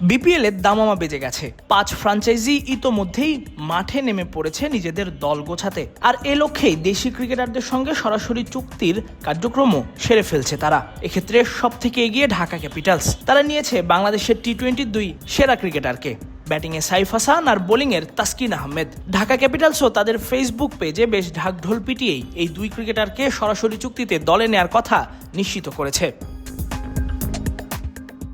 BPL এর দামামা বেজে গেছে। পাঁচ ফ্রাঞ্চাইজি ইতোমধ্যেই মাঠে নেমে পড়েছে নিজেদের দল গোছাতে। আর এ লক্ষ্যেই দেশি ক্রিকেটারদের সঙ্গে সরাসরি চুক্তির কার্যক্রমও সেরে ফেলছে তারা। এক্ষেত্রে সব থেকে এগিয়ে ঢাকা ক্যাপিটালস। তারা নিয়েছে বাংলাদেশের টি টোয়েন্টির দুই সেরা ক্রিকেটারকে। ব্যাটিংয়ে সাইফ হাসান আর বোলিংয়ের তাসকিন আহমেদ। ঢাকা ক্যাপিটালসও তাদের ফেসবুক পেজে বেশ ঢাকঢোল পিটিয়েই এই দুই ক্রিকেটারকে সরাসরি চুক্তিতে দলে নেয়ার কথা নিশ্চিত করেছে।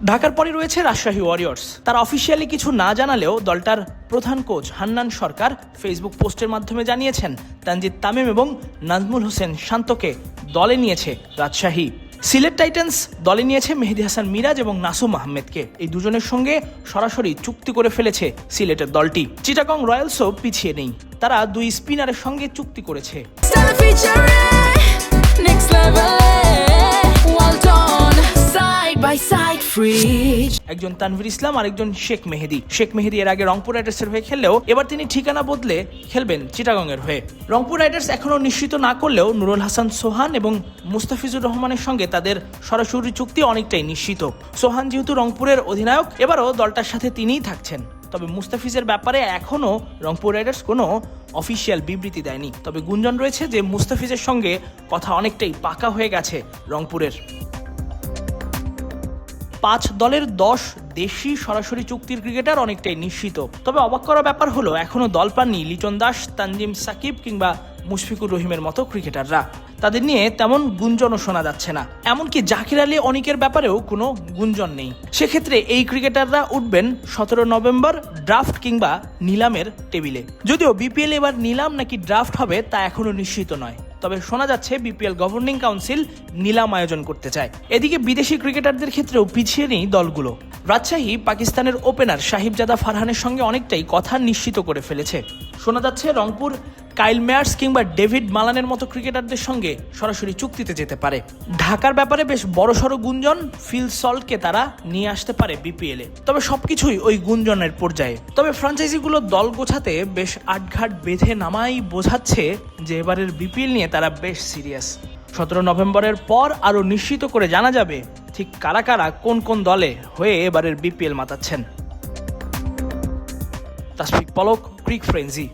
ঢাকার পরে রয়েছে রাজশাহী ওয়ারিয়র্স তার অফিসিয়ালি কিছু না জানালেও দলটার প্রধান কোচ হান্নান সরকার ফেসবুক পোস্টের মাধ্যমে জানিয়েছেন, তানজিদ তামিম এবং নাজমুল হোসেন শান্তকে দলে নিয়েছে রাজশাহী। সিলেট টাইটান্স দলে নিয়েছে মেহেদি হাসান মিরাজ এবং নাসুম আহমেদকে। এই দুজনের সঙ্গে সরাসরি চুক্তি করে ফেলেছে সিলেটের দলটি। চিটাগং রয়্যালসও পিছিয়ে নেই। তারা দুই স্পিনারের সঙ্গে চুক্তি করেছে। একজন তানভীর ইসলাম আর একজন শেখ মেহেদি। শেখ মেহেদি এর আগে রংপুর রাইডার্সের হয়ে খেললেও এবার তিনি ঠিকানা বদলে খেলবেন চিটাগংয়ের হয়ে। রংপুর রাইডার্স এখনও নিশ্চিত না করলেও নুরুল হাসান, সোহান এবং মুস্তাফিজুর রহমানের সঙ্গে তাদের সরাসরি চুক্তি অনেকটাই নিশ্চিত। সোহান যেহেতু রংপুরের অধিনায়ক, এবারও দলটার সাথে তিনিই থাকছেন। তবে মুস্তাফিজের ব্যাপারে এখনও রংপুর রাইডার্স কোনো অফিসিয়াল বিবৃতি দেয়নি। তবে গুঞ্জন রয়েছে যে মুস্তাফিজের সঙ্গে কথা অনেকটাই পাকা হয়ে গেছে রংপুরের। পাঁচ দলের দশ দেশি সরাসরি চুক্তির ক্রিকেটার অনেকটাই নিশ্চিত। তবে অবাক করা ব্যাপার হলো এখনও দল পাননি লিটন দাস, তানজিম সাকিব কিংবা মুশফিকুর রহিমের মতো ক্রিকেটাররা। তাদের নিয়ে তেমন গুঞ্জনও শোনা যাচ্ছে না। এমনকি জাকির আলী অনিকের ব্যাপারেও কোনো গুঞ্জন নেই। সেক্ষেত্রে এই ক্রিকেটাররা উঠবেন সতেরো নভেম্বর ড্রাফট কিংবা নিলামের টেবিলে। যদিও বিপিএল এবার নিলাম নাকি ড্রাফট হবে তা এখনও নিশ্চিত নয়। তবে শোনা যাচ্ছে বিপিএল গভর্নিং কাউন্সিল নিলাম আয়োজন করতে চায়। এদিকে বিদেশি ক্রিকেটারদের ক্ষেত্রেও পিছিয়ে নেই দলগুলো। রাজশাহী পাকিস্তানের ওপেনার সাহিবজাদা ফারহানের সঙ্গে অনেকটাই কথা নিশ্চিত করে ফেলেছে। শোনা যাচ্ছে রংপুর কাইল মেয়ার্স কিংবা ডেভিড মালানের মতো ক্রিকেটারদের সঙ্গে সরাসরি চুক্তিতে যেতে পারে। ঢাকার ব্যাপারে বেশ বড়সড় গুঞ্জন ফিল সল্টকে তারা নিয়ে আসতে পারে বিপিএলে তবে সবকিছুই ওই গুঞ্জনের পর্যায়ে। তবে ফ্রাঞ্চাইজিগুলো দল গোছাতে বেশ আটঘাট বেঁধে নামাই বোঝাচ্ছে যে এবারের বিপিএল নিয়ে তারা বেশ সিরিয়াস। সতেরো নভেম্বরের পর আরও নিশ্চিত করে জানা যাবে ঠিক কারা কারা কোন কোন দলে হয়ে এবারের বিপিএল মাতাচ্ছেন। তাসফিক পলক, ক্রিক ফ্রেন্সি